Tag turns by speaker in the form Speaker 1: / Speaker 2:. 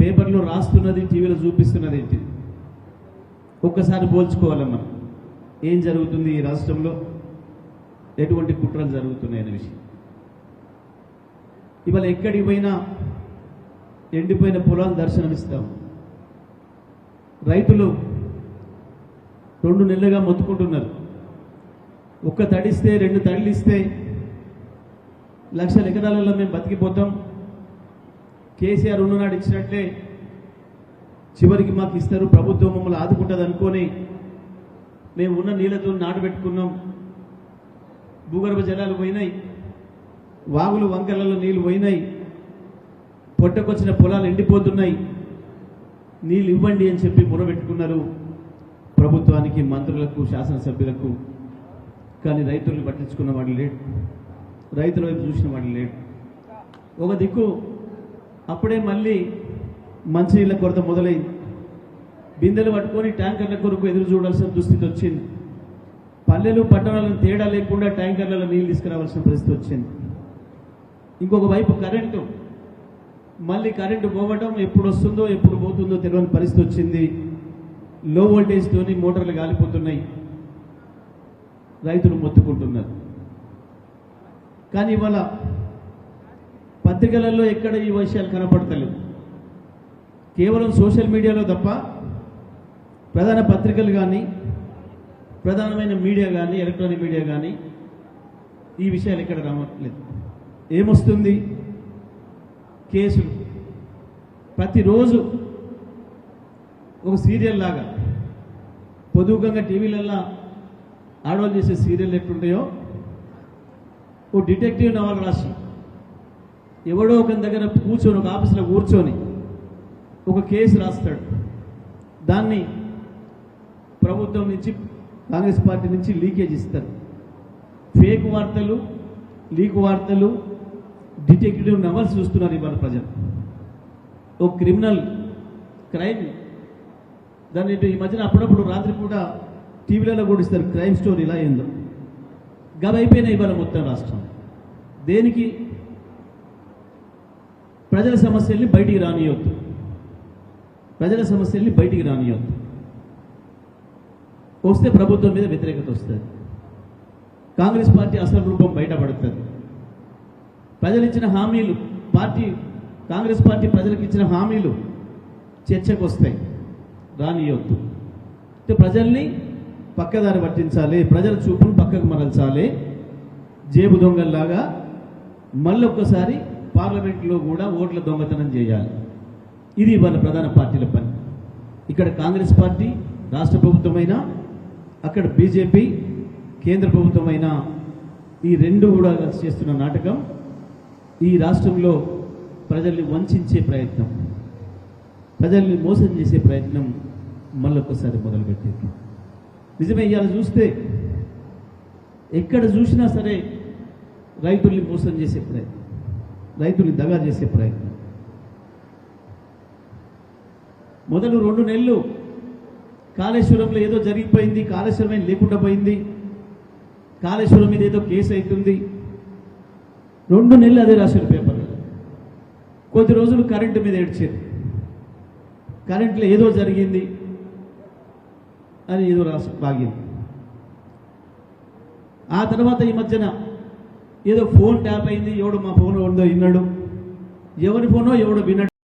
Speaker 1: పేపర్లో రాస్తున్నది టీవీలో చూపిస్తున్నది ఏంటి? ఒక్కసారి పోల్చుకోవాలి మనం ఏం జరుగుతుంది ఈ రాష్ట్రంలో? ఎటువంటి కుట్రలు జరుగుతున్నాయి అనే విషయం. ఇవాళ ఎక్కడికి పోయినా ఎండిపోయిన పొలాలు దర్శనమిస్తాం. రైతులు రెండు నెలలుగా మొత్తుకుంటున్నారు. ఒక్క తడిస్తే రెండు తడిలిస్తే లక్షల ఎకరాలలో మేము బతికిపోతాం. కేసీఆర్ ఉన్ననాడు ఇచ్చినట్లే చివరికి మాకు ఇస్తారు. ప్రభుత్వం మమ్మల్ని ఆదుకుంటుంది అనుకొని మేము ఉన్న నీళ్ళతో నాటబెట్టుకున్నాం భూగర్భ జలాలు పోయినాయి. వాగులు వంకలలో నీళ్ళు పోయినాయి. పొట్టకొచ్చిన పొలాలు ఎండిపోతున్నాయి. నీళ్ళు ఇవ్వండి అని చెప్పి మొరబెట్టుకున్నారు ప్రభుత్వానికి మంత్రులకు శాసనసభ్యులకు. కానీ రైతుల్ని పట్టించుకున్న వాడు లేడు. రైతుల వైపు చూసిన వాడు లేడు. ఒక దిక్కు అప్పుడే మళ్ళీ మంచినీళ్ళ కొరత మొదలైంది బిందెలు పట్టుకొని ట్యాంకర్ల కొరకు ఎదురు చూడాల్సిన దుస్థితి వచ్చింది. పల్లెలు పట్టణాలను తేడా లేకుండా ట్యాంకర్లలో నీళ్ళు తీసుకురావాల్సిన పరిస్థితి వచ్చింది. ఇంకొక వైపు కరెంటు. మళ్ళీ కరెంటు పోవటం ఎప్పుడు వస్తుందో ఎప్పుడు పోతుందో తెలియని పరిస్థితి వచ్చింది. లో వోల్టేజ్తోని మోటార్లు కాలిపోతున్నాయి రైతులు మొత్తుకుంటున్నారు. కానీ ఇవాళ పత్రికలలో ఎక్కడ ఈ విషయాలు కనపడతలేవు. కేవలం సోషల్ మీడియాలో తప్ప ప్రధాన పత్రికలు కానీ ప్రధానమైన మీడియా కానీ ఎలక్ట్రానిక్ మీడియా కానీ ఈ విషయాలు ఎక్కడ రావట్లేదు. ఏమొస్తుంది? కేసులు. ప్రతిరోజు ఒక సీరియల్ లాగా పొదువుకంగా టీవీలల్లో ఆడవాళ్ళు చేసే సీరియల్ ఎట్లుంటాయో ఓ డిటెక్టివ్ నవల్ రాసి ఎవడో ఒక దగ్గర కూర్చొని ఒక ఆఫీసులో కూర్చొని ఒక కేసు రాస్తాడు. దాన్ని ప్రభుత్వం నుంచి కాంగ్రెస్ పార్టీ నుంచి లీకేజ్ ఇస్తారు. ఫేక్ వార్తలు లీక్ వార్తలు డిటెక్టివ్ నవల్స్ చూస్తున్నారు ఇవాళ ప్రజలు. ఓ క్రిమినల్ క్రైమ్. దాన్ని ఈ మధ్యన అప్పుడప్పుడు రాత్రి కూడా టీవీలలో కూడా ఇస్తారు క్రైమ్ స్టోరీ ఇలా ఏందో. గవి ఇవాళ మొత్తం రాష్ట్రం. దేనికి? ప్రజల సమస్యల్ని బయటికి రానియొద్దు. ప్రజల సమస్యల్ని బయటికి రానియొద్దు. వస్తే ప్రభుత్వం మీద వ్యతిరేకత వస్తుంది. కాంగ్రెస్ పార్టీ అసలు రూపం బయటపడుతుంది. ప్రజలు ఇచ్చిన హామీలు పార్టీ కాంగ్రెస్ పార్టీ ప్రజలకు ఇచ్చిన హామీలు చర్చకు వస్తాయి రానియొద్దు. అంటే ప్రజల్ని పక్కదారి పట్టించాలి ప్రజల చూపును పక్కకు మరల్చాలి. జేబు దొంగల్లాగా మళ్ళొక్కసారి పార్లమెంట్లో కూడా ఓట్ల దొంగతనం చేయాలి. ఇది వాళ్ళ ప్రధాన పార్టీల పని. ఇక్కడ కాంగ్రెస్ పార్టీ రాష్ట్ర ప్రభుత్వమైనా అక్కడ బీజేపీ కేంద్ర ప్రభుత్వమైనా ఈ రెండు కూడా చేస్తున్న నాటకం ఈ రాష్ట్రంలో ప్రజల్ని వంచే ప్రయత్నం ప్రజల్ని మోసం చేసే ప్రయత్నం మళ్ళొక్కసారి మొదలుపెట్టింది. నిజమే ఇవాళ చూస్తే ఎక్కడ చూసినా సరే రైతుల్ని మోసం చేసే ప్రయత్నం. రైతుల్ని దగా చేసే ప్రయత్నం. మొదలు రెండు నెలలు కాళేశ్వరంలో ఏదో జరిగిపోయింది కాళేశ్వరం ఏం లేకుండా పోయింది. కాళేశ్వరం మీద ఏదో కేసు అవుతుంది. రెండు నెలలు అదే రాశారు పేపర్లో. కొద్ది రోజులు కరెంటు మీద ఏడ్చారు. కరెంట్లో ఏదో జరిగింది. అని ఏదో రాసి బాగింది. ఆ తర్వాత ఈ మధ్యన ఏదో ఫోన్ ట్యాప్ అయింది ఎవడు మా ఫోన్ ఉందో విన్నాడు. ఎవరి ఫోనో ఎవడో విన్నాడు